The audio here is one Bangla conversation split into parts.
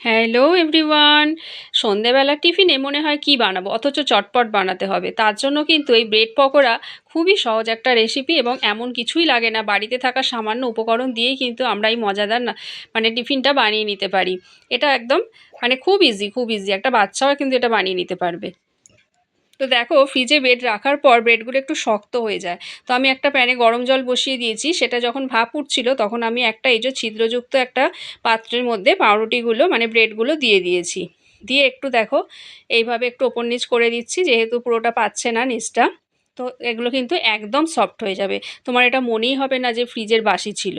হ্যালো এভরিওয়ান সন্ধেবেলার টিফিনে মনে হয় কি বানাবো? অথচ চটপট বানাতে হবে। তার জন্য কিন্তু এই ব্রেড পকোড়া খুবই সহজ একটা রেসিপি এবং এমন কিছুই লাগে না। বাড়িতে থাকা সামান্য উপকরণ দিয়েই কিন্তু আমরা এই মজাদার না মানে টিফিনটা বানিয়ে নিতে পারি। এটা একদম মানে খুব ইজি খুব ইজি একটা বাচ্চাও কিন্তু এটা বানিয়ে নিতে পারবে। তো দেখো ফ্রিজে ব্রেড রাখার পর ব্রেডগুলো একটু শক্ত হয়ে যায়। তো আমি একটা প্যানে গরম জল বসিয়ে দিয়েছি, সেটা যখন ভাপ উঠছিল তখন আমি একটা এই যে ছিদ্রযুক্ত একটা পাত্রের মধ্যে পাউরুটিগুলো মানে ব্রেডগুলো দিয়ে দিয়েছি। দিয়ে একটু দেখো, এইভাবে একটু ওপর নিচ করে দিচ্ছি, যেহেতু পুরোটা পাচ্ছে না নিচটা, তো এগুলো কিন্তু একদম সফট হয়ে যাবে। তোমার এটা মনেই হবে না যে ফ্রিজের বাসি ছিল।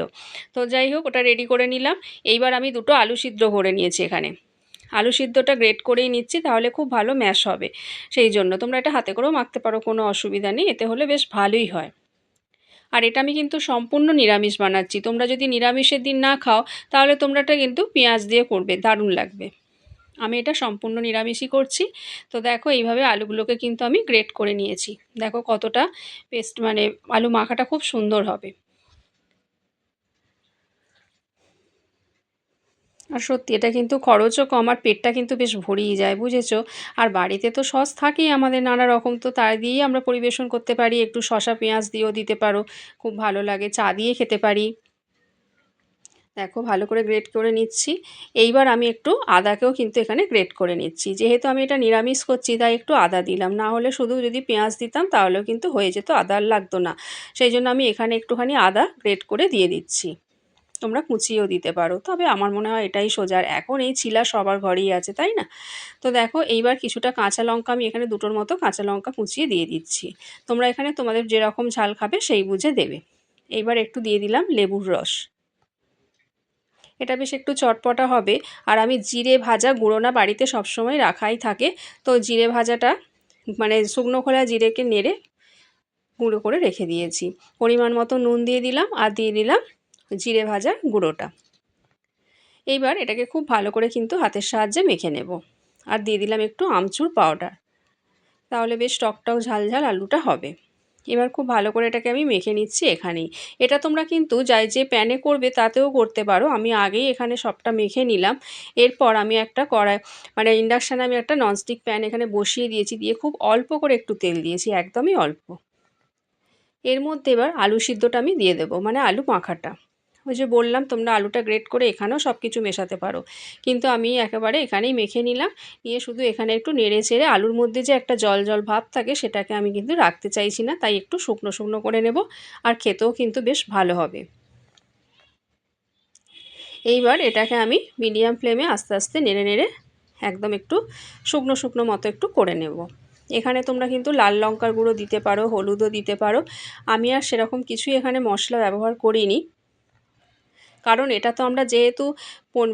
তো যাই হোক, ওটা রেডি করে নিলাম। এইবার আমি দুটো আলু সিদ্ধ করে নিয়েছি এখানে। আলু সিদ্ধটা গ্রেট করেই নিচ্ছি, তাহলে খুব ভালো ম্যাশ হবে। সেই জন্য তোমরা এটা হাতে করেও মাখতে পারো, কোনো অসুবিধা নেই, এতে হলে বেশ ভালোই হয়। আর এটা আমি কিন্তু সম্পূর্ণ নিরামিষ বানাচ্ছি, তোমরা যদি নিরামিষের দিন না খাও, তাহলে তোমরা এটা কিন্তু পেঁয়াজ দিয়ে করবে, দারুণ লাগবে। আমি এটা সম্পূর্ণ নিরামিষই করছি। তো দেখো, এইভাবে আলুগুলোকে কিন্তু আমি গ্রেট করে নিয়েছি। দেখো কতটা পেস্ট মানে আলু মাখাটা খুব সুন্দর হবে। আর সত্যি, এটা কিন্তু খরচও কম আর পেটটা কিন্তু বেশ ভরিয়ে যায়, বুঝেছ? আর বাড়িতে তো সস থাকেই আমাদের নানা রকম, তো তাই দিয়েই আমরা পরিবেশন করতে পারি। একটু শশা পেঁয়াজ দিয়েও দিতে পারো, খুব ভালো লাগে, চা দিয়ে খেতে পারি। দেখো, ভালো করে গ্রেট করে নিচ্ছি। এইবার আমি একটু আদাকেও কিন্তু এখানে গ্রেট করে নিচ্ছি। যেহেতু আমি এটা নিরামিষ করছি, তাই একটু আদা দিলাম। না হলে শুধু যদি পেঁয়াজ দিতাম, তাহলেও কিন্তু হয়ে যেত, আদা লাগতো না। সেই জন্য আমি এখানে একটুখানি আদা গ্রেট করে দিয়ে দিচ্ছি। তোমরা কুচিয়েও দিতে পারো। তবে আমার মনে হয় এটাই সোজার। এখন এই চিলা সবার ঘরেই আছে, তাই না? তো দেখো, এইবার কিছুটা কাঁচা লঙ্কা আমি এখানে দুটোর মতো কাঁচা লঙ্কা কুচিয়ে দিয়ে দিচ্ছি। তোমরা এখানে তোমাদের যেরকম ঝাল খাবে সেই বুঝে দেবে। এইবার একটু দিয়ে দিলাম লেবুর রস। এটা বেশ একটু চটপটা হবে। আর আমি জিরে ভাজা গুঁড়োনা বাড়িতে সবসময় রাখাই থাকে। তো জিরে ভাজাটা মানে শুকনো খোলা জিরেকে নেড়ে গুঁড়ো করে রেখে দিয়েছি। পরিমাণ মতো নুন দিয়ে দিলাম আর দিয়ে দিলাম জিরে ভাজার গুঁড়োটা। এইবার এটাকে খুব ভালো করে কিন্তু হাতের সাহায্যে মেখে নেব। আর দিয়ে দিলাম একটু আমচুর পাউডার। তাহলে বেশ টকটাও ঝাল ঝাল আলুটা হবে। এবার খুব ভালো করে এটাকে আমি মেখে নিচ্ছি এখানেই। এটা তোমরা কিন্তু যাই যে প্যানে করবে তাতেও করতে পারো। আমি আগেই এখানে সবটা মেখে নিলাম। এরপর আমি একটা কড়াই মানে ইন্ডাকশানে আমি একটা ননস্টিক প্যান এখানে বসিয়ে দিয়েছি। দিয়ে খুব অল্প করে একটু তেল দিয়েছি, একদমই অল্প। এর মধ্যে এবার আলু সিদ্ধটা আমি দিয়ে দেবো মানে আলু মাখাটা। ওই যে বললাম, তোমরা আলুটা গ্রেট করে এখানেও সব কিছু মেশাতে পারো। কিন্তু আমি একেবারে এখানেই মেখে নিলাম। নিয়ে শুধু এখানে একটু নেড়ে চেড়ে আলুর মধ্যে যে একটা জল জল ভাব থাকে, সেটাকে আমি কিন্তু রাখতে চাইছি না। তাই একটু শুকনো শুকনো করে নেব আর খেতেও কিন্তু বেশ ভালো হবে। এইবার এটাকে আমি মিডিয়াম ফ্লেমে আস্তে আস্তে নেড়ে নেড়ে একদম একটু শুকনো শুকনো মতো একটু করে নেব। এখানে তোমরা কিন্তু লাল লঙ্কার গুঁড়ো দিতে পারো, হলুদও দিতে পারো। আমি আর সেরকম কিছুই এখানে মশলা ব্যবহার করিনি। কারণ এটা তো আমরা যেহেতু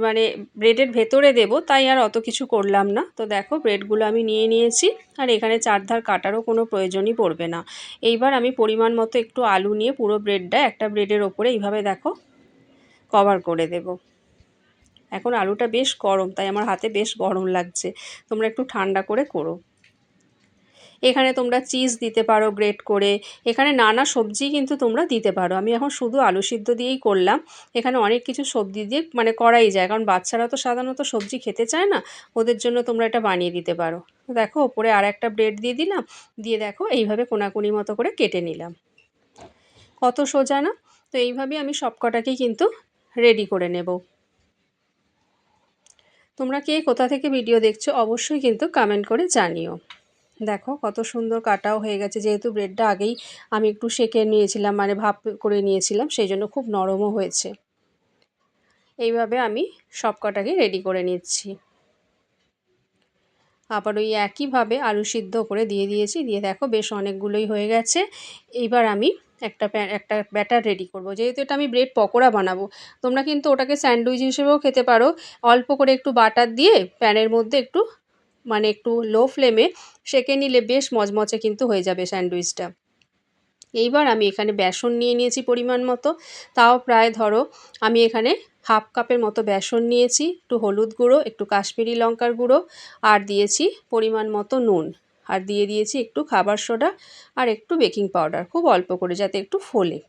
মানে ব্রেডের ভেতরে দেব, তাই আর অত কিছু করলাম না। তো দেখো ব্রেডগুলো আমি নিয়ে নিয়েছি, আর এখানে চারধার কাটারও কোনো প্রয়োজনই পড়বে না। এইবার আমি পরিমাণ মতো একটু আলু নিয়ে পুরো ব্রেডটা একটা ব্রেডের ওপরে এইভাবে দেখো কভার করে দেব। এখন আলুটা বেশ গরম, তাই আমার হাতে বেশ গরম লাগছে। তোমরা একটু ঠান্ডা করে করো। এখানে তোমরা চিজ দিতে পারো গ্রেট করে, এখানে নানা সবজি কিন্তু তোমরা দিতে পারো। আমি এখন শুধু আলু সিদ্ধ দিয়েই করলাম। এখানে অনেক কিছু সবজি দিয়ে মানে করাই যায়, কারণ বাচ্চারা তো সাধারণত সবজি খেতে চায় না, ওদের জন্য তোমরা এটা বানিয়ে দিতে পারো। দেখো, ওপরে আর একটা ব্রেড দিয়ে দিলাম, দিয়ে দেখো এইভাবে কোনাকুনি মতো করে কেটে নিলাম। কত সোজা না? তো এইভাবেই আমি সব কটাকেই কিন্তু রেডি করে নেব। তোমরা কে কোথা থেকে ভিডিও দেখছ, অবশ্যই কিন্তু কমেন্ট করে জানিও। দেখো কত সুন্দর কাটাও হয়ে গেছে। যেহেতু ব্রেডটা আগেই আমি একটু সেকে নিয়েছিলাম মানে ভাপ করে নিয়েছিলাম, সেই জন্য খুব নরমও হয়েছে। এইভাবে আমি সব কটাকে রেডি করে নিচ্ছি। আবার ওই একইভাবে আলু সিদ্ধ করে দিয়ে দিয়েছি। দিয়ে দেখো বেশ অনেকগুলোই হয়ে গেছে। এইবার আমি একটা একটা ব্যাটার রেডি করব। যেহেতু এটা আমি ব্রেড পকোড়া বানাবো, তোমরা কিন্তু ওটাকে স্যান্ডউইচ হিসেবেও খেতে পারো। অল্প করে একটু বাটার দিয়ে প্যানের মধ্যে একটু মানে একটু লো ফ্লেমে সেকে নিলে বেশ মচমচে কিন্তু হয়ে যাবে স্যান্ডউইচটা। এইবার আমি এখানে বেসন নিয়ে নিয়েছি পরিমাণ মতো। তাও প্রায় ধরো আমি এখানে হাফ কাপের মতো বেসন নিয়েছি, একটু হলুদ গুঁড়ো, একটু কাশ্মীরি লঙ্কার গুঁড়ো আর দিয়েছি পরিমাণ মতো নুন। আর দিয়ে দিয়েছি একটু খাবার সোডা আর একটু বেকিং পাউডার খুব অল্প করে যাতে একটু ফোলে।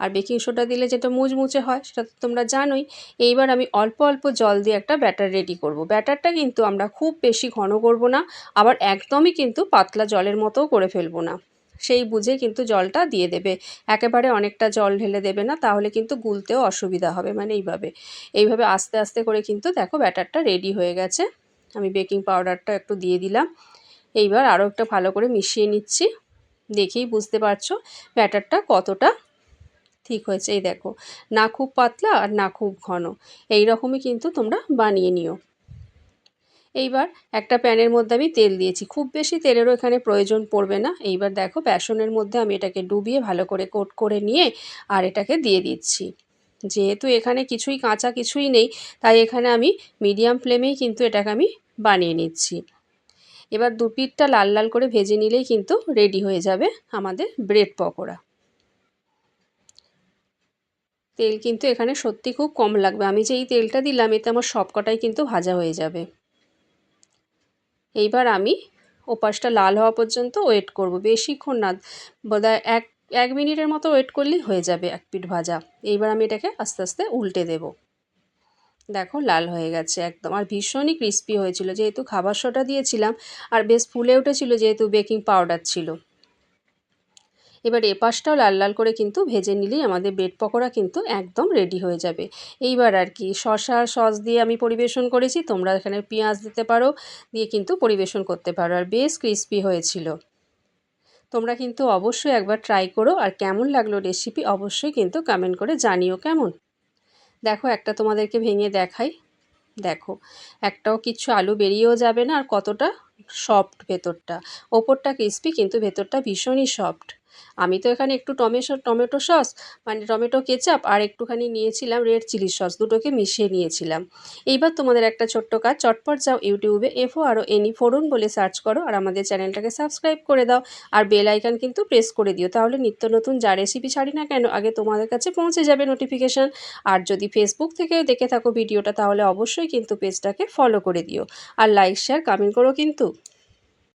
আর বেকিং সোডা দিলে যেটা মুচমুচে হয়, সেটা তো তোমরা জানোই। এইবার আমি অল্প অল্প জল দিয়ে একটা ব্যাটার রেডি করব। ব্যাটারটা কিন্তু আমরা খুব বেশি ঘন করব না, আবার একদমই কিন্তু পাতলা জলের মতোও করে ফেলব না। সেই বুঝে কিন্তু জলটা দিয়ে দেবে। একেবারে অনেকটা জল ঢেলে দেবে না, তাহলে কিন্তু গুলতেও অসুবিধা হবে মানে এইভাবে। এইভাবে আস্তে আস্তে করে কিন্তু দেখো ব্যাটারটা রেডি হয়ে গেছে। আমি বেকিং পাউডারটা একটু দিয়ে দিলাম। এইবার আরও একটা ভালো করে মিশিয়ে নিচ্ছি। দেখেই বুঝতে পারছ ব্যাটারটা কতটা ঠিক হয়েছে। এই দেখো, না খুব পাতলা আর না খুব ঘন। এই রকমই কিন্তু তোমরা বানিয়ে নিও। এইবার একটা প্যানের মধ্যে আমি তেল দিয়েছি। খুব বেশি তেলেরও এখানে প্রয়োজন পড়বে না। এইবার দেখো, বেসনের মধ্যে আমি এটাকে ডুবিয়ে ভালো করে কোট করে নিয়ে আর এটাকে দিয়ে দিচ্ছি। যেহেতু এখানে কিছুই কাঁচা কিছুই নেই, তাই এখানে আমি মিডিয়াম ফ্লেমেই কিন্তু এটাকে আমি বানিয়ে নিচ্ছি। এবার দু পিঠটা লাল লাল করে ভেজে নিলেই কিন্তু রেডি হয়ে যাবে আমাদের ব্রেড পকোড়া। তেল কিন্তু এখানে সত্যি খুব কম লাগবে। আমি যে এই তেলটা দিলাম, এতে আমার সবকটাই কিন্তু ভাজা হয়ে যাবে। এইবার আমি ওপাশটা লাল হওয়া পর্যন্ত ওয়েট করব। বেশিক্ষণ না, বোধহয় এক এক মিনিটের মতো ওয়েট করলেই হয়ে যাবে এক পিঠ ভাজা। এইবার আমি এটাকে আস্তে আস্তে উল্টে দেব। দেখো, লাল হয়ে গেছে একদম। আর ভীষণই ক্রিস্পি হয়েছিল। যেহেতু খাবার সোটা দিয়েছিলাম, আর বেশ ফুলে উঠেছিল, যেহেতু বেকিং পাউডার ছিল। এবার এপাশটাও লাল লাল করে কিন্তু ভেজে নিলেই আমাদের বেড পকোড়া কিন্তু একদম রেডি হয়ে যাবে। এইবার আর কি শশা সস দিয়ে আমি পরিবেশন করেছি, তোমরা এখানে পেঁয়াজ দিতে পারো, দিয়ে কিন্তু পরিবেশন করতে পারো, আর বেশ ক্রিস্পি হয়েছিল। তোমরা কিন্তু অবশ্যই একবার ট্রাই করো, আর কেমন লাগল রেসিপি অবশ্যই কিন্তু কমেন্ট করে জানিও কেমন। দেখো, একটা তোমাদেরকে ভেঙে দেখাই। দেখো, একটাও কিছু আলু বেরিয়েও যাবে না, আর কতটা সফট ভেতরটা। ওপরটা ক্রিস্পি কিন্তু ভেতরটা ভীষণই সফট আমি তো এখানে একটু টমেটো টমেটো সস মানে টমেটো কেচাপ আর একটুখানি নিয়েছিলাম রেড চিলি সস, দুটোকে মিশিয়ে নিয়েছিলাম। এইবার তোমাদের একটা ছোট্ট কাজ, চটপট যাও ইউটিউবে এফও আরও এনি ফোরন বলে সার্চ করো আর আমাদের চ্যানেলটাকে সাবস্ক্রাইব করে দাও আর বেল আইকন কিন্তু প্রেস করে দিও। তাহলে নিত্য নতুন যা রেসিপি ছাড়ি না কেন, আগে তোমাদের কাছে পৌঁছে যাবে নোটিফিকেশান আর যদি ফেসবুক থেকে দেখে থাকো ভিডিওটা, তাহলে অবশ্যই কিন্তু পেজটাকে ফলো করে দিও। আর লাইক শেয়ার কমেন্ট করো কিন্তু।